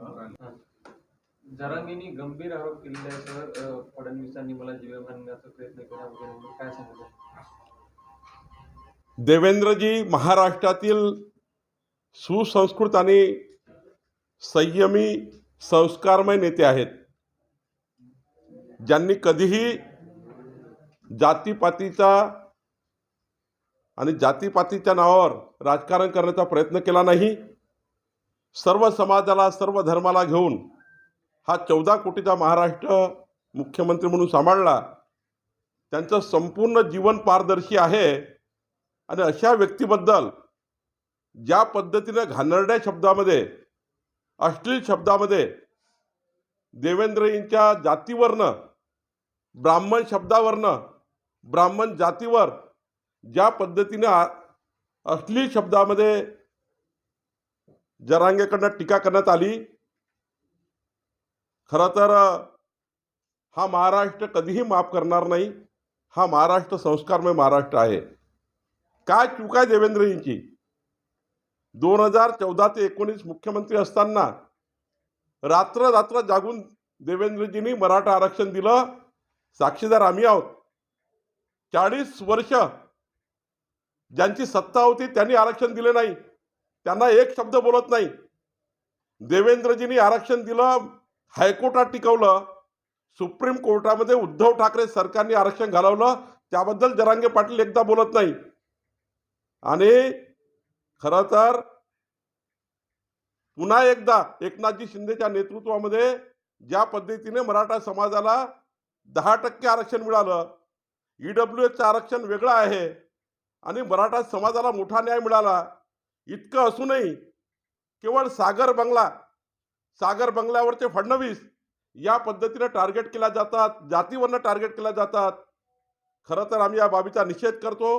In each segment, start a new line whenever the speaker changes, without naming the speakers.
हा. जरांगींनी गंभीर आरोप केलेले सर. फडणवीसांनी मला जीवे मारण्याचा प्रयत्न केला वगैरे. काय सांगतो
देवेंद्रजी महाराष्ट्रातील सुसंस्कृत आणि संयमी संस्कारमय नेते आहेत. ज्यांनी कधीही जातीपातीचा आणि जातीपातीच्या नावावर राजकारण करण्याचा प्रयत्न केला नाही. सर्व समाजाला सर्व धर्माला घेऊन हा चौदा कोटीचा महाराष्ट्र मुख्यमंत्री म्हणून सांभाळला. त्यांचं संपूर्ण जीवन पारदर्शी आहे. आणि अशा व्यक्तीबद्दल ज्या पद्धतीनं घाणेरड्या शब्दामध्ये अश्लील शब्दामध्ये देवेंद्रजींच्या जातीवरनं ब्राह्मण शब्दावरनं ब्राह्मण जातीवर ज्या पद्धतीनं अश्लील शब्दामध्ये जरांगेकडनं टीका करण्यात आली. खरं तर हा महाराष्ट्र कधीही माफ करणार नाही. हा महाराष्ट्र संस्कारमय महाराष्ट्र आहे. काय चूक आहे देवेंद्रजींची? दोन हजार चौदा ते एकोणीस मुख्यमंत्री असताना रात्र रात्र जागून देवेंद्रजींनी मराठा आरक्षण दिलं. साक्षीदार आम्ही आहोत. चाळीस वर्ष ज्यांची सत्ता होती त्यांनी आरक्षण दिले नाही. त्यांना एक शब्द बोलत नाही. देवेंद्रजींनी आरक्षण दिलं हायकोर्टात टिकवलं सुप्रीम कोर्टामध्ये उद्धव ठाकरे सरकारने आरक्षण घालवलं त्याबद्दल जरांगे पाटील एकदा बोलत नाही. आणि खरं तर पुन्हा एकदा एकनाथजी शिंदेच्या नेतृत्वामध्ये ज्या पद्धतीने मराठा समाजाला दहा टक्के आरक्षण मिळालं ई डब्ल्यू एचं आरक्षण वेगळं आहे आणि मराठा समाजाला मोठा न्याय मिळाला इतकं असूनही केवळ सागर बंगला सागर बंगल्यावरचे फडणवीस या पद्धतीनं टार्गेट केल्या जातात जातीवरनं टार्गेट केल्या जातात. खरं तर आम्ही या बाबीचा निषेध करतो.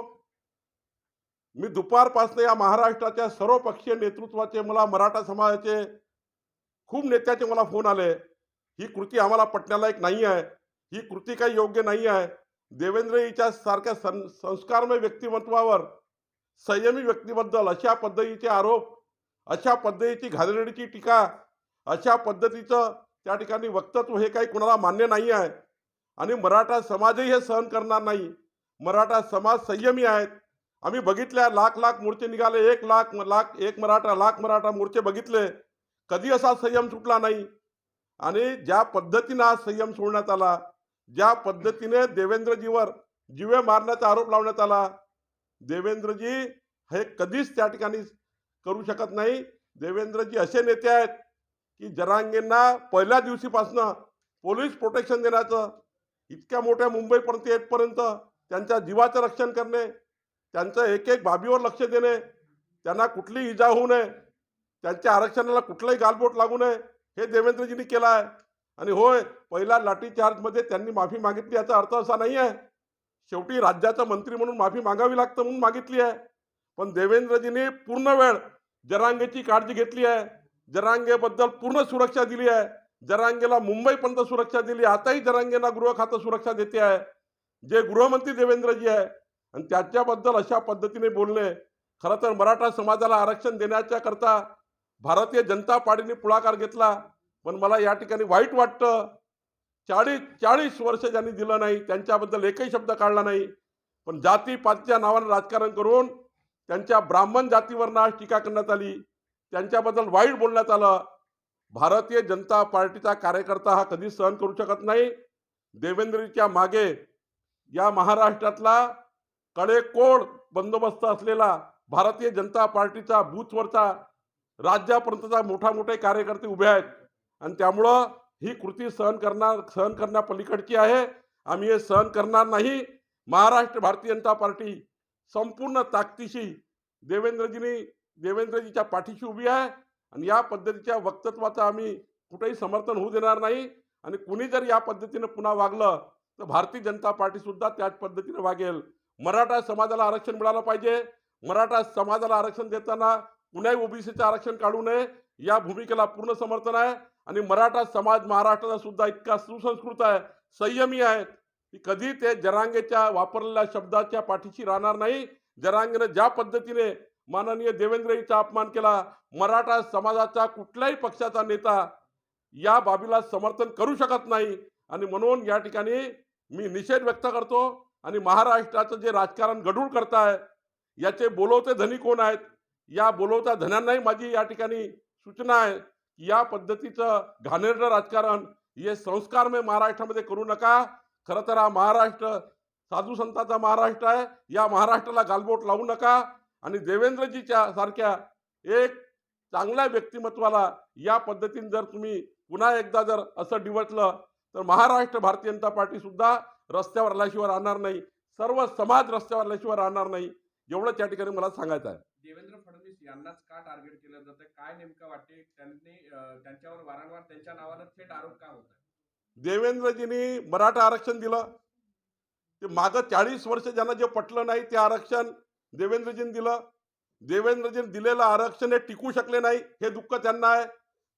मी दुपारपासून या महाराष्ट्राच्या सर्व पक्षीय नेतृत्वाचे मला मराठा समाजाचे खूप नेत्याचे मला फोन आले. ही कृती आम्हाला पटण्यालायक नाही आहे. ही कृती काही योग्य नाही आहे. देवेंद्रजीच्या सारख्या सं संस्कारमय व्यक्तिमत्वावर संयमी व्यक्तीबद्दल अशा पद्धतीचे आरोप अशा पद्धतीची घालरेडीची टीका अशा पद्धतीचं त्या ठिकाणी वक्तत्व हे काही कुणाला मान्य नाही आहे. आणि मराठा समाजही हे सहन करणार नाही. मराठा समाज संयमी आहेत. आम्ही बघितल्या लाख लाख मोर्चे निघाले एक लाख लाख एक मराठा लाख मराठा मोर्चे बघितले. कधी असा संयम सुटला नाही. आणि ज्या पद्धतीनं आज संयम सोडण्यात आला ज्या पद्धतीने देवेंद्रजीवर जीवे मारण्याचा आरोप लावण्यात आला देवेंद्रजी हे कधीच त्या ठिकाणी करू शकत नाही. देवेंद्रजी असे नेते आहेत की जरांगेंना पहिल्या दिवशीपासनं पोलीस प्रोटेक्शन देण्याचं इतक्या मोठ्या मुंबईपर्यंत येतपर्यंत त्यांच्या जीवाचं रक्षण करणे त्यांचं एक एक बाबीवर लक्ष देणे त्यांना कुठली इजा होऊ नये त्यांच्या आरक्षणाला कुठलंही गालबोट लागू नये हे देवेंद्रजींनी केलं आहे. आणि होय पहिला लाठीचार्जमध्ये त्यांनी माफी मागितली याचा अर्थ असा नाही आहे शेवटी राज्याचा मंत्री म्हणून माफी मागावी लागतं म्हणून मागितली आहे. पण देवेंद्रजीने पूर्ण वेळ जरांगेची काळजी घेतली आहे. जरांगेबद्दल पूर्ण सुरक्षा दिली आहे. जरांगेला मुंबईपर्यंत सुरक्षा दिली आताही जरांगेला गृह खातं सुरक्षा देते आहे. जे गृहमंत्री देवेंद्रजी आहे. आणि त्याच्याबद्दल अशा पद्धतीने बोलणे खरं तर मराठा समाजाला आरक्षण देण्याच्या करता भारतीय जनता पार्टीने पुढाकार घेतला. पण मला या ठिकाणी वाईट वाटतं. चाळीस चाळीस वर्ष ज्यांनी दिलं नाही त्यांच्याबद्दल एकही शब्द काढला नाही. पण जातीपातीच्या नावानं राजकारण करून त्यांच्या ब्राह्मण जातीवर आज टीका करण्यात आली. त्यांच्याबद्दल वाईट बोलण्यात आलं. भारतीय जनता पार्टीचा कार्यकर्ता हा कधीच सहन करू शकत नाही. देवेंद्रजीच्या मागे या महाराष्ट्रातला कडेकोड बंदोबस्त असलेला भारतीय जनता पार्टीचा बूथवरचा राज्यापर्यंतचा मोठा मोठे कार्यकर्ते उभे आहेत. आणि त्यामुळं ही कृती सहन करणार सहन करण्यापलीकडची आहे. आम्ही हे सहन करणार नाही. महाराष्ट्र भारतीय जनता पार्टी संपूर्ण ताकदीशी देवेंद्रजींनी देवेंद्रजीच्या पाठीशी उभी आहे. आणि या पद्धतीच्या वक्तत्वाचं आम्ही कुठेही समर्थन होऊ देणार नाही. आणि कुणी जर या पद्धतीनं पुन्हा वागलं तर भारतीय जनता पार्टीसुद्धा त्याच पद्धतीनं वागेल. मराठा समाजाला आरक्षण मिळालं पाहिजे. मराठा समाजाला आरक्षण देताना कुणाही ओबीसीचं आरक्षण काढू नये. या भूमिकेला पूर्ण समर्थन आहे. आणि मराठा समाज महाराष्ट्राचा सुद्धा इतका सुसंस्कृत आहे संयमी आहे की कधी ते जरांगेच्या वापरलेल्या शब्दाच्या पाठीशी राहणार नाही. जरांगेनं ज्या पद्धतीने माननीय देवेंद्रजीचा अपमान केला मराठा समाजाचा कुठल्याही पक्षाचा नेता या बाबीला समर्थन करू शकत नाही. आणि म्हणून या ठिकाणी मी निषेध व्यक्त करतो आणि महाराष्ट्राचं जे राजकारण गढूळ करताय याचे बोलवते धनी कोण आहेत? या बोलवत्या धन्यांनाही माझी या ठिकाणी सूचना आहे. या पद्धतीचं घाणेरडं राजकारण हे संस्कारमय महाराष्ट्रामध्ये करू नका. खरं तर हा महाराष्ट्र साधू संतांचा महाराष्ट्र आहे. या महाराष्ट्राला गालबोट लावू नका. आणि देवेंद्रजीच्या सारख्या एक चांगल्या व्यक्तिमत्वाला या पद्धतीने जर तुम्ही पुन्हा एकदा जर असं डिवटलं तर महाराष्ट्र भारतीय जनता पार्टीसुद्धा रस्त्यावर आल्याशिवाय राहणार नाही. सर्व समाज रस्त्यावर आल्याशिवाय राहणार नाही. एवढंच या ठिकाणी मला सांगायचं आहे.
देवेंद्र यांनाच का टार्गेट केलं जातं काय नेमकं वाटते त्यांनी त्यांच्यावर वारंवार त्यांच्या नावानं थेट आरोप का होत आहे?
देवेंद्रजींनी मराठा आरक्षण दिलं. ते मागं चाळीस वर्ष ज्यांना जे पटलं नाही ते आरक्षण देवेंद्रजींनी दिलं. देवेंद्रजींनी दिलेलं आरक्षण हे टिकू शकले नाही हे दुःख त्यांना आहे.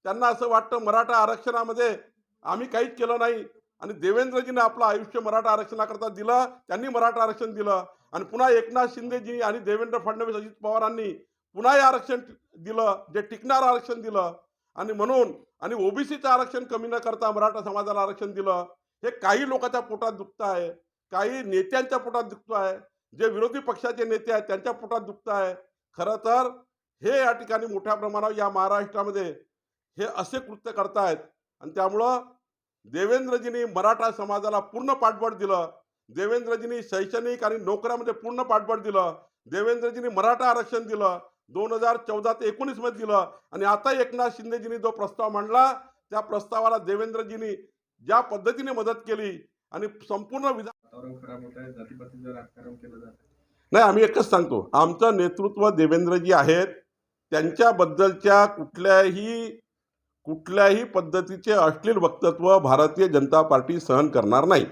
त्यांना असं वाटतं मराठा आरक्षणामध्ये आम्ही काहीच केलं नाही. आणि देवेंद्रजीने आपलं आयुष्य मराठा आरक्षणाकरता दिलं त्यांनी मराठा आरक्षण दिलं. आणि पुन्हा एकनाथ शिंदेजी आणि देवेंद्र फडणवीस अजित पवारांनी पुन्हा हे आरक्षण दिलं जे टिकणारं आरक्षण दिलं आणि म्हणून आणि ओबीसीचं आरक्षण कमी न करता मराठा समाजाला आरक्षण दिलं हे काही लोकांच्या पोटात दुखत आहे. काही नेत्यांच्या पोटात दुखत आहे. जे विरोधी पक्षाचे नेते आहेत त्यांच्या पोटात दुखत आहे. खरं तर हे या ठिकाणी मोठ्या प्रमाणावर या महाराष्ट्रामध्ये हे असे कृत्य करतायत. आणि त्यामुळं देवेंद्रजींनी मराठा समाजाला पूर्ण पाठबळ दिलं. देवेंद्रजींनी शैक्षणिक आणि नोकऱ्यामध्ये पूर्ण पाठबळ दिलं. देवेंद्रजींनी मराठा आरक्षण दिलं. दोन हजार चौदा ते एकोणीसमध्ये दिलं. आणि आता एकनाथ शिंदेजींनी जो प्रस्ताव मांडला त्या प्रस्तावाला देवेंद्रजींनी ज्या पद्धतीने मदत केली आणि संपूर्ण विधान नाही आम्ही एकच सांगतो आमचं नेतृत्व देवेंद्रजी आहेत. त्यांच्याबद्दलच्या कुठल्याही कुठल्याही पद्धतीचे अश्लील वक्तव्य भारतीय जनता पार्टी सहन करणार नाही.